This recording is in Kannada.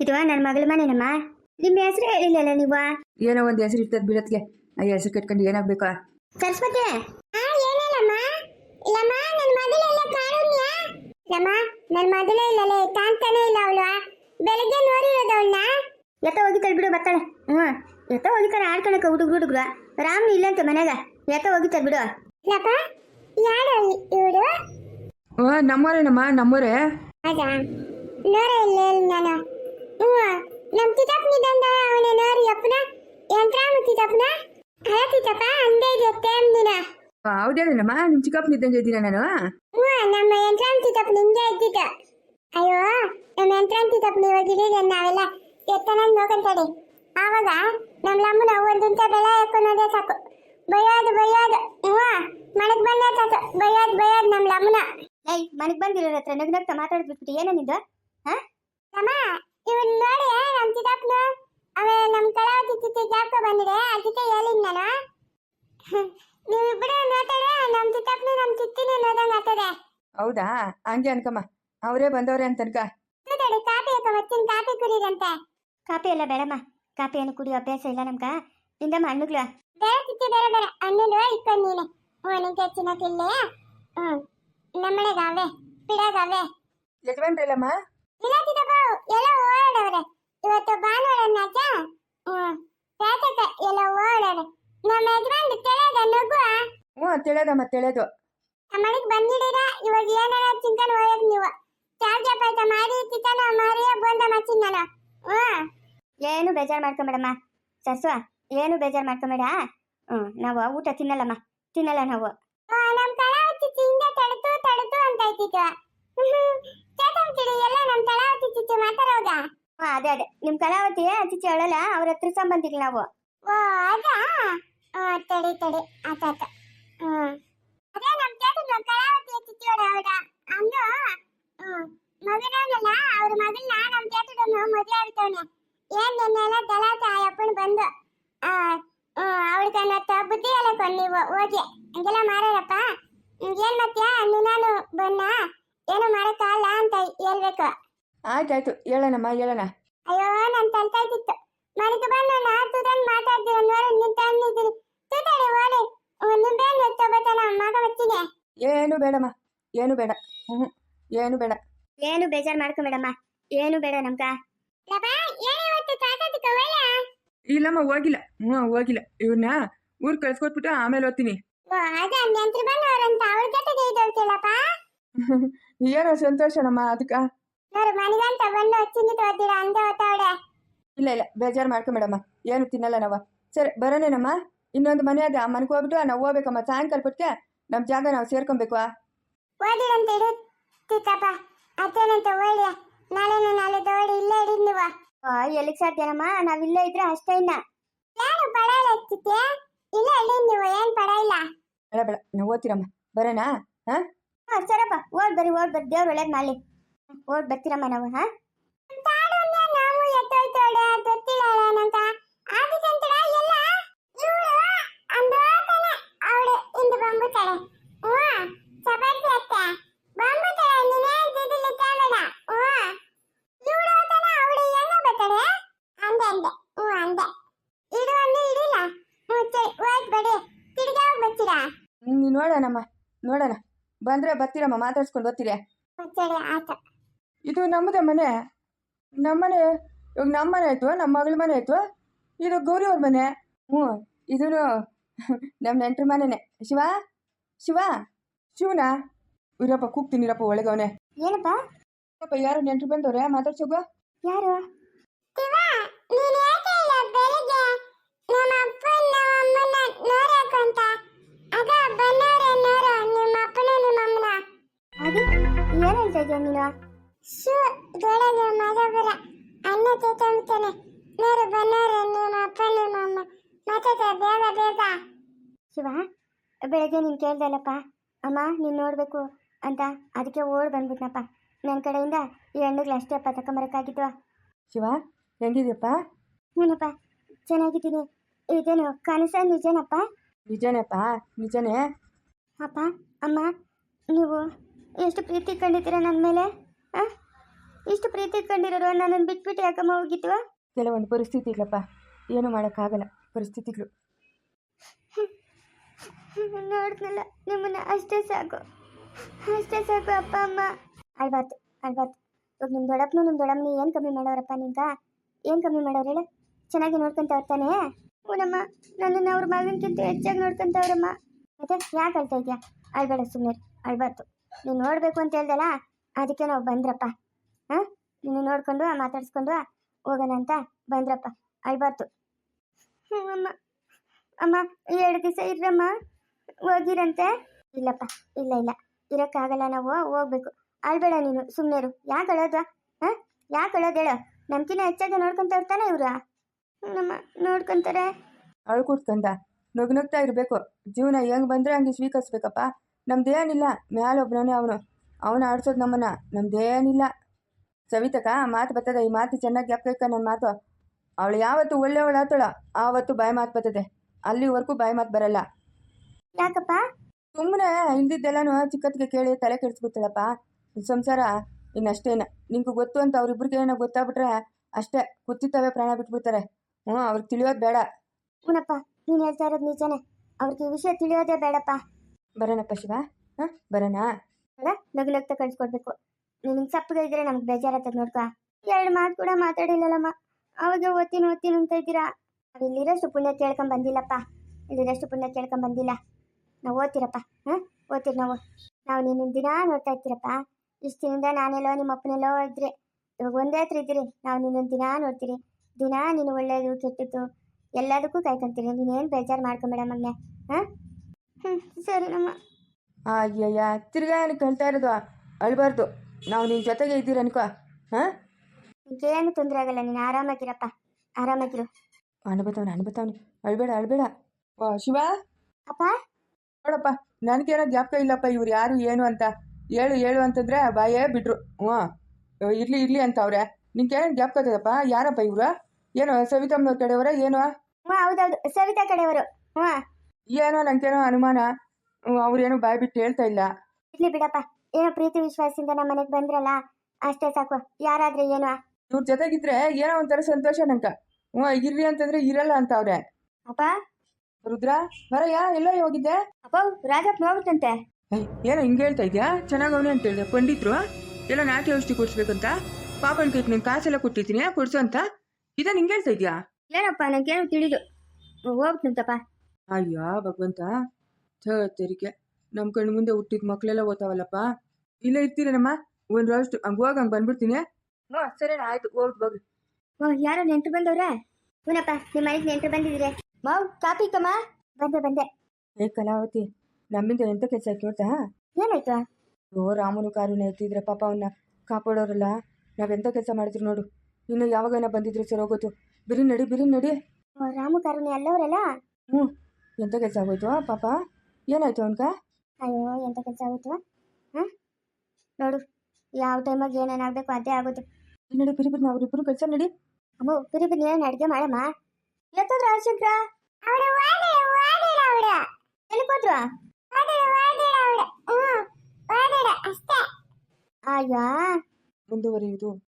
ಇದು ನನ್ನ ಮಗಳ ಮನೆನಮ್ಮ? ನಿಮ್ಮ ಹೆಸರು ಹೇಳಿಲ್ಲಲ್ಲ ನೀವು? ಏನೋ ಒಂದು ಹೆಸರು ಇರ್ತದ ಬಿಡತ್ಗೆ. ಆ ಹೆಸರು ಕಟ್ಕೊಂಡು ಏನಾಗ್ಬೇಕು? ಸರಸ್ವತಿ? ಇಲ್ಲಮ್ಮ ನನ್ನ ಮಗಳೇ ಇಲ್ಲಲೇ ಕಾಣ್ತಾನೆ ಇಲ್ಲ ಅವಳು. ಬೆಳಗ್ಗೆ ನೋಡಿರೋದು ಅವಳನ್ನ? ಎತ್ತ ಹೋಗಿತಾಳೆ ಬಿಡು ಬರ್ತಾಳೆ. ಹ್ಞೂ ಎತ್ತ ಹೋಗಿತಾರೆ ಆಡ್ಕೊಳಕ ಹುಡುಗ ಹುಡುಗ್ರು. ರಾಮ್ನು ಇಲ್ಲಂತೆ ಮನೆಗ. ಎತ್ತ ಹೋಗಿತಾಳೆ ಬಿಡು. ಇಲ್ಲಪ್ಪ ಯಾರು ಇವರು? ಓ ನಮ್ಮೋರೇನಮ್ಮ ನಮ್ಮೋರೇ? ಹೌದಾ? ನೋರ ಇಲ್ಲ ನಾನು. ಹ್ಞೂ ನಮ್ಮ ಚಿಕ್ಕಪ್ಪನಿದಂದ ಅವನ ರೀ ಅಪ್ಪನ? ಯಂತ್ರಾಮ ಚಿಕ್ಕಪ್ಪನ ಹಳ ಚಿಕ್ಕಪ್ಪ ಅಂದೇ ಇದೆ ಟೈಮ್ ದಿನ. ಹೌದೇನಮ್ಮ ನಿಮ್ ಚಿಕ್ಕಪ್ಪನ ಇದ್ದಂಗೆ ಇದ್ದೀನ ನಾನು? ಹ್ಞೂ ನಮ್ಮ ಯಂತ್ರಾಮ ಚಿಕ್ಕಪ್ಪ ನಿಂಗೆ ಇದ್ದಿದ್ದ. ಅಯ್ಯೋ ನಮ್ಮ ಯಂತ್ರಾಮ ಚಿಕ್ಕಪ್ಪನ ಇವಾಗ ಇಡೀರಿ ನಾವೆಲ್ಲ ಎತ್ತನಾಗಿ ನೋಡ್ಕೊಂತಾಡಿ ಆವಾಗ ನಮ್ಮ ಲಮ್ಮನ ಒಂದಿಂತ ಬೆಳೆ ಹಾಕೊಂಡೋದೇ ಸಾಕು. ಬಯ್ಯೋದು ಬಯ್ಯೋದು. ಹ್ಞೂ ಮನೆಗೆ ಬಂದ ಸಾಕು. ಬಯ್ಯೋದು ಬಯ್ಯೋದು ನಮ್ಮ ಲಮ್ಮನ. ಏಯ್ ಮನೆಗೆ ಬಂದಿರೋ ಹತ್ರ ನಗ್ ನಗ್ತಾ ಮಾತಾಡ್ಬಿಟ್ಬಿಟ್ಟು ಏನೇನಿದ್ದು ಹಾ? ಅಮ್ಮ ಇವನ್ ನೋಡಿ ನಮ್ಮ ಚಿಕ್ಕಪ್ಪನ ಅವ ನಮ್ಮ ಕಳಾವತಿ ಚಿತ್ತಿ ಜಾಬ್ಕ ಬಂದಿದೆ. ಅದಕ್ಕೆ ಹೇಳಿದ್ ನಾನು. ನೀವಿಬ್ಬರು ನೋಡ್ತಾರೆ ನಮ್ಮ ಚಿಕ್ಕಪ್ಪನ ನಮ್ಮ ಚಿತ್ತಿನ ನೋದಂಗ ಆಗ್ತದೆ. ಹೌದಾ? ಹಂಗೆ ಅನ್ಕಮ್ಮ. ಅವರೇ ಬಂದವ್ರೆ ಅಂತ ಅನ್ಕ. ಕೂತಡಿ ಕಾಫಿ ಅಕ್ಕ ಮತ್ತಿನ ಕಾಫಿ ಕುಡಿರಂತೆ. ಕಾಫಿ ಎಲ್ಲ ಬೇಡಮ್ಮ. ಕಾಫಿ ಏನು ಕುಡಿಯೋ ಅಭ್ಯಾಸ ಇಲ್ಲ ನಮ್ಗ. ತಿಂದಮ್ಮ ಹಣ್ಣುಗ್ಲ ಬೇರೆ ಚಿತ್ತಿ ಬೇರೆ ಬೇರೆ. ಹಣ್ಣು ಇಕ್ಕೊಂಡು ನೀನೆ. ಹ್ಞೂ ನಿಂಗೆ ಚಿನ್ನಕ್ಕಿಲ್ಲೇ ಹ್ಞೂ ನಮ್ಮನೆಗಾವೆ ಪಿಡಗಾವೆ ಯಜಮಾನ್ರಲ್ಲಮ್ಮ ಇಲ್ಲ ಚಿಕ್ಕಪ್ಪ ಎಲ್ಲ ಓಡಾಡವ್ರೆ. ಇವತ್ತು ಭಾನುವಾರ ನಾಚ? ರಾತಕ ಎಲ್ಲ ಓಡಾಡ ನಮ್ಮ ಯಜಮಾನ್ ತೆಳೆದ ನಗು ಹ್ಞೂ ತಿಳಿಯದು ತಿಳಿಯೋದು ನಮ್ಮನೆಗೆ ಬಂದಿದ್ದೀರ? ಇವಾಗ ಏನಾರ ಚಿಂತನ ಹೋಯಕ್ ನೀವು. ಚಾರ್ಜ ಪಾಯ್ತ ಮಾಡಿ ಚಿಕನ್ ಮಾರಿ ಬಂದ ಚಿನ್ನನ ನಾನು ಹ್ಮ್ ಏನು ಬೇಜಾರು ಮಾಡ್ಕೊಂಬೇಡಮ್ಮ. ಸರ್ಸು ಏನು ಬೇಜಾರು ಮಾಡ್ಕೊಂಬೇಡ? ಹ್ಮ್ ನಾವು ಊಟ ತಿನ್ನಲ್ಲಮ್ಮ. ತಿನ್ನಲ್ಲ ನಾವು. ನಮ್ಮ ಕಳಾವತಿ ಚಿಂದೆ ತಡತು ತಡತು ಅಂತ ಐತಿತ್ತು ಚೇತಂತಿಡಿ ಎಲ್ಲ ನಮ್ಮ ಕಳಾವತಿ ಚಿಚ್ಚು ಮಾತಾಡೋದ ಅದೇ ಅದೇ. ನಿಮ್ ಕಲಾವತಿ ಚಿಚ್ಚಿ ಹೇಳಲ್ಲ ಅವ್ರ ಹತ್ರ ಸಂಬಂಧಿಗಳು ನಾವು. ಓ ಅದಾ? ತಡಿ ತಡಿ. ಆತಾತ ಹ್ಮ್. ಅದೇ ನಮ್ ಚೇತನ್ ಕಲಾವತಿ ಅವಳ ಅಂದು ಹ್ಮ್. ಮಗನಲ್ಲ ಅವ್ರ ನಮ್ ಚೇತನನ್ನು ಮದುವೆ ಆಗ್ತವನೆ. ಏನ್ ನೆನ್ನೆಲ್ಲ ಗಲಾಟೆ ಆ ಅಪ್ಪನ್ ಬಂದು ಆ ಅವಳಿಗೆ ಅನ್ನತ್ತ ಬುದ್ಧಿ ಕೊಂಡು ನೀವು ಹೋಗಿ. ಹಂಗೆಲ್ಲ ಮಾರಾರಪ್ಪ? ಏನ್ ಮತ್ತೆ ನಾನು ಬನ್ನ ಏನು ಮಾಡಕ್ಕಾಗಲ್ಲ ಅಂತ ಹೇಳ್ಬೇಕು. ಆಯ್ತಾಯ್ತು ಹೇಳೋಣಮ್ಮ ಹೇಳೋಣ. ಅಯ್ಯೋ ನನ್ ತಂತ ಇದ್ದಿತ್ತು. ಮನೆಗೆ ಬಂದು ನಾ ತುದನ್ ಮಾತಾಡ್ತೀರ ನೋಡಿ ನಿಂತ ಅಂದಿದ್ದೀನಿ ತುದಡಿ ಓಡಿ ಬೇಡ ತಗೋತಾನ ಮಗ ಬರ್ತೀನಿ ಏನು ಬೇಡಮ್ಮ ಏನು ಬೇಡ. ಹ್ಞೂ ಏನು ಬೇಡ. ಏನು ಬೇಜಾರ್ ಮಾಡ್ಕೊಂಬೇಡಮ್ಮ ಏನು ಬೇಡ ನಮ್ಗ. ಏನು ಇವತ್ತು ತಾತದಕ್ಕ ಒಳ್ಳೆ? ಇಲ್ಲಮ್ಮ ಹೋಗಿಲ್ಲ. ಹ್ಞೂ ಹೋಗಿಲ್ಲ. ಇವ್ರನ್ನ ಊರ್ ಕಳ್ಸ್ಕೊಟ್ಬಿಟ್ಟು ಆಮೇಲೆ ಓದ್ತೀನಿ ಓ ಅದ ನೆಂಟ್ರು ಬಂದವರಂತ ಅವಳ ಜೊತೆಗೆ ಇದ್ದೋಳ್ತಿಲ್ಲಪ್ಪ ಏನೋ ಸಂತೋಷನಮ್ಮ ಅದಕ್ಕ ನೋಡು ಮನಿಗಂತ ಬಂದು ಚಿನ್ನಿ ತೋತೀರ ಅಂದೆ ಹೋತಾವಡೆ ಇಲ್ಲ ಇಲ್ಲ ಬೇಜಾರು ಮಾಡ್ಕೊಂಬೇಡಮ್ಮ ಏನು ತಿನ್ನಲ್ಲ ನಾವು. ಸರಿ ಬರೋಣೇನಮ್ಮ? ಇನ್ನೊಂದು ಮನೆ ಅದ ಆ ಮನೆಗೆ ಹೋಗ್ಬಿಟ್ಟು ನಾವು ಹೋಗ್ಬೇಕಮ್ಮ. ಸಾಯಂಕಾಲ ಪಟ್ಕೆ ನಮ್ಮ ಜಾಗ ನಾವು ಸೇರ್ಕೊಬೇಕು ಓದಿರಂತ ಇಡುತ್ತಿತ್ತಪ್ಪ ಅತ್ತೇನಂತ ಒಳ್ಳೆ ನಾಳೆ ನಾಳೆ ದೋಡಿ ಇಲ್ಲೇ ಇಡಿದ್ ನೀವು. ಎಲ್ಲಿಗೆ ಸಾಧ್ಯನಮ್ಮ? ನಾವಿಲ್ಲೇ ಇದ್ರೆ ಅಷ್ಟೇ ಇನ್ನ. ಏನು ಪಡ ಇಲ್ಲ ಎತ್ತಿತ್ತೆ ಇಲ್ಲೇ ಇಡಿದ್ ನೀವು ಏನ್ ಪಡ ಇಲ್ಲ ಬೇಡ ಬೇಡ ನಾವು ಓದ್ತೀರಮ್ಮ. ಬರೋಣ ಹಾಂ? ಹಾ ಸರಪ್ಪ ಓಡ್ ಬರ್ರಿ ಓಡ್ ಬರ್ರಿ. ದೇವ್ರ ಒಳ್ಳೇದ್ ಮಾಡ್ಲಿ. ಓಡ್ ಬರ್ತೀರಮ್ಮ ನಾವು ಹಾ? ನೋಡೋಣಮ್ಮ ನೋಡೋಣ. ಬಂದ್ರೆ ಬರ್ತೀರಮ್ಮ ಮಾತಾಡ್ಸ್ಕೊಂಡು ಬರ್ತೀರಿ. ಆಯ್ತು. ಇದು ನಮ್ಮದೇ ಮನೆ. ನಮ್ಮನೆ ಇವಾಗ ನಮ್ಮ ಮನೆ ಆಯಿತು ನಮ್ಮ ಮಗಳ ಮನೆ ಆಯಿತು. ಇದು ಗೌರಿ ಅವ್ರ ಮನೆ. ಹ್ಞೂ ಇದು ನಮ್ಮ ನೆಂಟ್ರ ಮನೆನೇ. ಶಿವ ಶಿವ ಶಿವನ? ಇರಪ್ಪ ಕೂಗ್ತೀನಿ ಇರಪ್ಪ ಒಳಗವನೆ. ಏನಪ್ಪ? ಅಪ್ಪ ಯಾರು ನೆಂಟ್ರು ಬಂದವ್ರೆ? ಮಾತಾಡ್ಸೋಗ ಯಾರು? ಏನ್ ಹೇಳ್ತಾ ಇದೀಯ ನೀನು ಶೂ ದೊಡ್ಡದು ಮಗಬರ ಅನ್ನ ನಿಮ್ಮ ಅಪ್ಪ ನಿಮ್ಮ ಅಮ್ಮ. ಮಾತಾಡ ಬೇಗ ಬೇಗ. ಶಿವ ಬೆಳಗ್ಗೆ ನೀನು ಕೇಳ್ದಲ್ಲಪ್ಪ. ಅಮ್ಮ ನೀನು ನೋಡಬೇಕು ಅಂತ ಅದಕ್ಕೆ ಓಡ್ ಬಂದ್ಬಿಟ್ನಪ್ಪ. ನನ್ನ ಕಡೆಯಿಂದ ಈ ಹಣ್ಣುಗಳು ಅಷ್ಟೇ ಅಪ್ಪ ತಕೊಂಬರಕ್ಕಾಗಿತ್ತು. ಶಿವ ಹೆಂಗಿದ್ಯಪ್ಪ? ಹ್ಞೂನಪ್ಪ ಚೆನ್ನಾಗಿದ್ದೀನಿ. ಇದೇನು ಕನಸ ನಿಜನಪ್ಪ? ನಿಜನಪ್ಪ ನಿಜನೇ. ಅಪ್ಪ ಅಮ್ಮ ನೀವು ಎಷ್ಟು ಪ್ರೀತಿ ಕಂಡಿದ್ದೀರಾ ನನ್ನ ಮೇಲೆ? ಇಷ್ಟು ಪ್ರೀತಿ ಕಂಡಿರೋರು ನನ್ನನ್ನು ಬಿಟ್ಬಿಟ್ಟು ಯಾಕಮ್ಮ ಹೋಗಿತ್ತು ಕೆಲವೊಂದು ಪರಿಸ್ಥಿತಿಗಳಪ್ಪ. ಏನು ಮಾಡೋಕ್ಕಾಗಲ್ಲ. ಪರಿಸ್ಥಿತಿಗಳು. ನೋಡ್ನಲ್ಲ ನಿಮ್ಮನ್ನ ಅಷ್ಟೇ ಸಾಕು. ಅಷ್ಟೇ ಸಾಕು ಅಪ್ಪ ಅಮ್ಮ. ಅಳ್ಬಾರ್ದು ಅಳ್ಬಾರ್ದು. ಇವಾಗ ನಿಮ್ಮ ದೊಡ್ಡಪ್ಪನು ನಿಮ್ಮ ದೊಡ್ಡಮ್ಮನಿ ಏನು ಕಮ್ಮಿ ಮಾಡೋರಪ್ಪ ನಿಂತ ಏನು ಕಮ್ಮಿ ಮಾಡೋರು ಹೇಳ? ಚೆನ್ನಾಗಿ ನೋಡ್ಕೊಂತ ಇರ್ತಾನೆ ಹೂನಮ್ಮ ನನ್ನನ್ನು ಅವ್ರ ಮಗನಕ್ಕಿಂತ ಹೆಚ್ಚಾಗಿ ನೋಡ್ಕೊಂತವ್ರಮ್ಮ. ಮತ್ತೆ ಯಾಕೆ ಅಳ್ತಾ ಇದೆಯಾ? ಅಳ್ಬೇಡ ಸುಮ್ಮನೆ ಅಳ್ಬಾರ್ದು. ನೀನು ನೋಡಬೇಕು ಅಂತ ಹೇಳ್ದಲ್ಲ? ಅದಕ್ಕೆ ನಾವು ಬಂದ್ರಪ್ಪ. ಹಾಂ? ನೀನು ನೋಡ್ಕೊಂಡು ಮಾತಾಡ್ಸ್ಕೊಂಡು ಹೋಗೋಣ ಅಂತ ಬಂದ್ರಪ್ಪ. ಅಳ್ಬಾರ್ದು. ಹ್ಞೂ ಅಮ್ಮ. ಅಮ್ಮ, ಎರಡು ದಿವಸ ಇರ್ರಮ್ಮ. ಹೋಗಿರಂತೆ? ಇಲ್ಲಪ್ಪ, ಇಲ್ಲ ಇಲ್ಲ. ಇರೋಕ್ಕಾಗಲ್ಲ ನಾವು, ಹೋಗ್ಬೇಕು. ಅಳ್ಬೇಡ ನೀನು ಸುಮ್ಮನೆ ಯಾಕೆ ಅಳೋದು ಹಾಂ? ಯಾಕೆ ಅಳೋದು ಹೇಳು. ನಮ್ಕಿನ್ನ ಹೆಚ್ಚಾಗಿ ನೋಡ್ಕೊಂತ ಇರ್ತಾನೆ ಇವ್ರು. ನಮ್ಮ ನೋಡ್ಕೊಂತಾರೆ. ಅಳ್ಕುಡ್ಕಂದ ನಗ್ನಗ್ತಾ ಇರಬೇಕು. ಜೀವನ ಹೆಂಗೆ ಬಂದರೆ ಹಂಗೆ ಸ್ವೀಕರಿಸ್ಬೇಕಪ್ಪ. ನಮ್ದೇನಿಲ್ಲ ಮ್ಯಾಲೊಬ್ನವನೇ ಅವನು. ಅವನು ಆಡ್ಸೋದು ನಮ್ಮನ್ನ. ನಮ್ದೇನಿಲ್ಲ. ಸವಿತಕ ಮಾತು ಬರ್ತದ? ಈ ಮಾತು ಚೆನ್ನಾಗಿ ಜ್ಞಾಪಕ ನನ್ನ ಮಾತು. ಅವಳು ಯಾವತ್ತು ಒಳ್ಳೆಯವಳು ಆತಳ. ಆವತ್ತು ಬಾಯಿ ಮಾತು ಬರ್ತದೆ. ಅಲ್ಲಿವರೆಗೂ ಬಾಯಿ ಮಾತು ಬರಲ್ಲ. ಯಾಕಪ್ಪ? ಸುಮ್ಮನೆ ಇಲ್ದಿದ್ದೆಲ್ಲನೂ ಚಿಕ್ಕತ್ತಿಗೆ ಕೇಳಿ ತಲೆ ಕೆಡಿಸ್ಬಿಡ್ತಾಳಪ್ಪ. ಸಂಸಾರ ಇನ್ನಷ್ಟೇನ. ನಿಂಗೆ ಗೊತ್ತು ಅಂತ ಅವ್ರಿಬ್ರಿಗೆ ಏನೋ ಗೊತ್ತಾಗ್ಬಿಟ್ರೆ ಅಷ್ಟೇ. ಕುತ್ತಿತ್ತವೆ ಪ್ರಾಣ ಬಿಟ್ಬಿಡ್ತಾರೆ. ಹ್ಞೂ ಅವ್ರಿಗೆ ತಿಳಿಯೋದು ಬೇಡ. ಹ್ಞೂನಪ್ಪ ನೀನು ಹೇಳ್ತಾ ಇರೋದು ನಿಜನೇ. ಅವ್ರಿಗೆ ಈ ವಿಷಯ ತಿಳಿಯೋದೇ ಬೇಡಪ್ಪ. ಬರೋಣಪ್ಪ ಶಿವ. ಹಾಂ? ಬರೋಣ? ಅಲ್ಲ ನಗು ನಗ್ತಾ ಕಳ್ಸ್ಕೊಡ್ಬೇಕು. ನಿನಗೆ ಸಪ್ಪಗೆ ಇದ್ರೆ ನಮ್ಗೆ ಬೇಜಾರತ್ತದ ನೋಡ್ಕೊ. ಎರಡು ಮಾತು ಕೂಡ ಮಾತಾಡಿಲ್ಲಲ್ಲಮ್ಮ. ಅವಾಗ ಓದ್ತೀನಿ ಓದ್ತೀನಿ ಅಂತ ಇದ್ದೀರಾ? ನಾವು ಇಲ್ಲಿರೋಷ್ಟು ಪುಣ್ಯ ಕೇಳ್ಕೊಂಡ್ ಬಂದಿಲ್ಲಪ್ಪ. ಇಲ್ಲಿರೋಷ್ಟು ಪುಣ್ಯ ಕೇಳ್ಕೊಂಡ್ ಬಂದಿಲ್ಲ. ನಾವು ಓದ್ತಿರಪ್ಪ, ಹಾಂ? ಓದ್ತೀರಿ ನಾವು. ನಾವು ನಿನ್ನ ದಿನ ನೋಡ್ತಾ ಇರ್ತೀರಪ್ಪ. ಇಷ್ಟು ದಿನದ ನಾನೆಲ್ಲೋ ನಿಮ್ಮ ಅಪ್ಪನೆಲ್ಲೋ ಇದ್ರೆ, ಇವಾಗ ಒಂದೇ ಹತ್ರ ಇದ್ದೀರಿ. ನಾವು ನಿನ್ನ ದಿನ ನೋಡ್ತೀರಿ. ದಿನ ನೀನು ಒಳ್ಳೇದು, ಕೆಟ್ಟದ್ದು ಎಲ್ಲದಕ್ಕೂ ಕಾಯ್ಕೊಂತೀರಿ. ನೀನೇನು ಬೇಜಾರು ಮಾಡ್ಕೊಂಬೇಡ ಮಗನೆ, ಹಾಂ? ಹ್ಞೂ ಸರಿ ನಮ್ಮ ಅಯ್ಯಯ್ಯ ತಿರ್ಗಾ ಏನಕ್ಕೆ ಹೇಳ್ತಾ ಇರೋದು? ಅಳ್ಬಾರ್ದು. ನಾವು ನಿನ್ನ ಜೊತೆಗೆ ಇದ್ದೀರ ಅನ್ಕೋ. ಹಾಂ? ಏನು ತೊಂದರೆ ಆಗಲ್ಲ ನೀನು ಆರಾಮಾಗಿರಪ್ಪ. ಆರಾಮಾಗಿರು. ಅನ್ಬತಾವ್ನ ಅನ್ಬತಾವ್ನಿ ಅಳ್ಬೇಡ ಅಳ್ಬೇಡ. ಓ ಶಿವ? ಅಪ್ಪ? ನೋಡಪ್ಪ ನನಗೇನೋ ಜ್ಞಾಪಕ ಇಲ್ಲಪ್ಪ ಇವ್ರು ಯಾರು ಏನು ಅಂತ. ಹೇಳು ಹೇಳು ಅಂತಂದ್ರೆ ಬಾಯೇ ಬಿಟ್ರು. ಹ್ಞೂ ಇರ್ಲಿ ಇರ್ಲಿ ಅಂತ ಅವ್ರೆ. ನಿಂಗೇನು ಜ್ಞಾಪಕ ಇದೆಯಪ್ಪ ಯಾರಪ್ಪ ಇವ್ರು? ಏನು ಸವಿತಮ್ಮನವ್ರ ಕಡೆಯವರ ಏನು? ಹ್ಞೂ ಹೌದೌದು ಸವಿತಾ ಕಡೆಯವರು. ಹ್ಞೂ ಏನೋ ನನಗೇನೋ ಅನುಮಾನ. ಅವ್ರೇನು ಬಾಯ್ ಬಿಟ್ಟು ಹೇಳ್ತಾ ಇಲ್ಲ. ಇರ್ಲಿ ಬಿಡಪ್ಪ ಏನೋ ಪ್ರೀತಿ ವಿಶ್ವಾಸದಿಂದ ನಮ್ಮ ಮನೆಗೆ ಬಂದ್ರಲ್ಲ ಅಷ್ಟೇ ಸಾಕು. ಯಾರಾದ್ರೆ ಏನು? ಇವ್ರ ಜೊತೆಗಿದ್ರೆ ಏನೋ ಒಂಥರ ಸಂತೋಷ ನಂಕ ಹ್ಞೂ ಇರ್ಲಿ ಅಂತಂದ್ರೆ ಇರಲ್ಲ ಅಂತ ಅವ್ರೆ. ಅಪ್ಪ? ರುದ್ರ ಬರಯ್ಯ ಎಲ್ಲೋ ಹೋಗಿದ್ದೆ? ಅಪ್ಪ ರಾಜಪ್ಪ ಏಯ್, ಏನೋ ಹಿಂಗ ಹೇಳ್ತಾ ಇದೆಯಾ? ಚೆನ್ನಾಗವನೆ ಅಂತ ಹೇಳಿದೆ. ಪಂಡಿತ್ರು ಎಲ್ಲ ನಾಟಿ ಔಷಧಿ ಕೊಡ್ಸ್ಬೇಕಂತ? ಪಾಪನ್ ಕೈಗೆ ನೀನು ಕಾಸೆಲ್ಲ ಕೊಟ್ಟಿದ್ದೀನಿ ಕೊಡ್ಸು ಅಂತ? ಇದ ಹಿಂಗೆ ಹೇಳ್ತಾ ಇದ್ಯಾ? ಏನಪ್ಪ ನಂಗೇನು ತಿಳಿದು. ಹೋಗ್ತಂತಪ್ಪ ಅಯ್ಯೋ ಭಗವಂತ. ಥ ತೆರಿಗೆ ನಮ್ಮ ಕಣ್ಣು ಮುಂದೆ ಹುಟ್ಟಿದ ಮಕ್ಕಳೆಲ್ಲ ಓದ್ತಾವಲ್ಲಪ್ಪ. ಇಲ್ಲ ಇರ್ತೀರೇನಮ್ಮ? ಒಂದು ರಷ್ಟು ಹಂಗೆ ಹೋಗಿ ಹಂಗೆ ಬಂದ್ಬಿಡ್ತೀನಿ. ಹ್ಞೂ ಸರಿ ಆಯ್ತು ಹೋಗ್ಬಿಟ್ಟು ಹೋಗಿ ಓ ಯಾರೋ ನೆಂಟ್ರು ಬಂದವ್ರೆ? ಹೂನಪ್ಪ ನಿಮ್ಮ ಮನೆಗೆ ನೆಂಟ್ರು ಬಂದಿದ್ದೀರಿ. ಮಾವು ಕಾಪಿ ಕಮ್ಮ? ಬಂದೆ ಬಂದೆ. ಏ ಕಲಾವತಿ ನಮ್ಮಿಂದ ಎಂಥ ಕೆಲಸ ಕೇಳ್ತಾ ಏನಾಯ್ತು? ಓ ರಾಮನು ಕಾರುನ ಎತ್ತಿದ್ರೆ ಪಾಪ ಅವನ್ನ ಕಾಪಾಡೋರಲ್ಲ. ನಾವೆಂಥ ಕೆಲಸ ಮಾಡಿದ್ರು ನೋಡು. ಇನ್ನು ಯಾವಾಗನ ಬಂದಿದ್ರು ಸರ್ ಹೋಗೋದು. ಬಿರಿ ನಡಿ ಬಿರಿ ನಡಿ. ಓ, ರಾಮು ಕಾರುಣಿ ಅಲ್ಲವರಲ್ಲ ಹ್ಞೂ ಎಂತ ಕೆಲಸ ಆಗೋಯ್ತು ಪಾಪ? ಏನಾಯ್ತು ಅವನ್ಕ? ಅಯ್ಯೋ ಎಂತ ಕೆಲಸ ಆಗುತ್ತೆ? ಹಾಂ? ನೋಡು ಯಾವ ಟೈಮಾಗ ಏನೇನಾಗಬೇಕು ಅದೇ ಆಗುತ್ತೆ. ನಡಿ ಬಿರಿ ಬಿರಿ ಅವ್ರಿಬ್ರು ಕೆಲಸ ನಡಿ. ಅಮ್ಮ ಬಿರಿ ಬಿರಿ ಏನು ಅಡುಗೆ ಮಾಡಮ್ಮ? ಎತ್ತದ್ರ ಹರಿಶಂಕ್ರ ಎಲ್ಲಿ ಹೋದ್ರು? ಅಯ್ಯೋ. ಮುಂದುವರಿಯುವುದು.